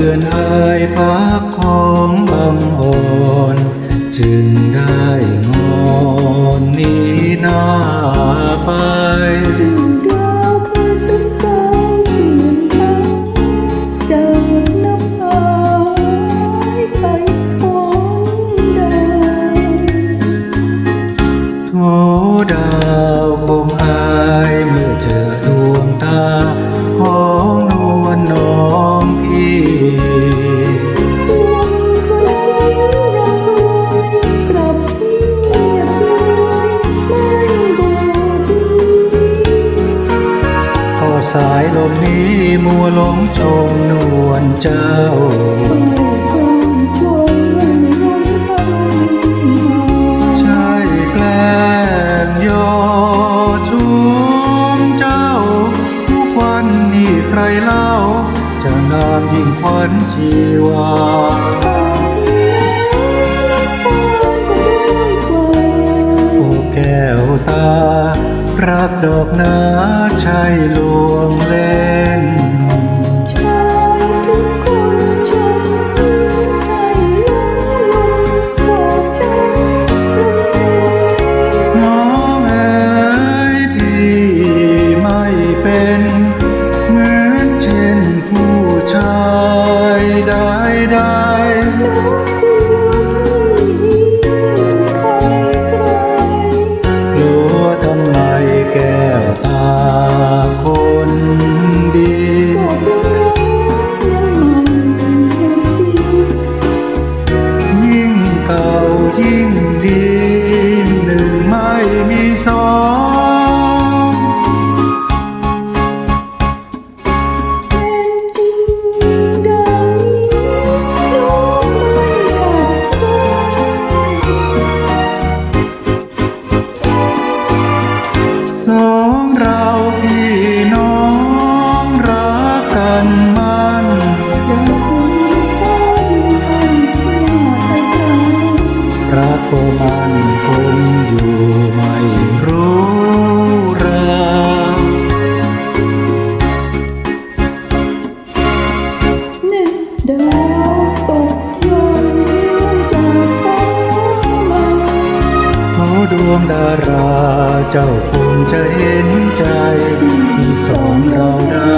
เดือนเอ่ยฟักของบังอ่อนจึงได้งอนนี้นาไป สายลมนี้มัวลงชมนวลเจ้าใช่แกล้งโยชุมเจ้า ทุวันนี้ใครเล่า จะงามยิ่งควันชีวา รักดอกนาใช่ลวงเล่น เรา ดวงดารา เจ้าคงจะเห็นใจที่สองเราได้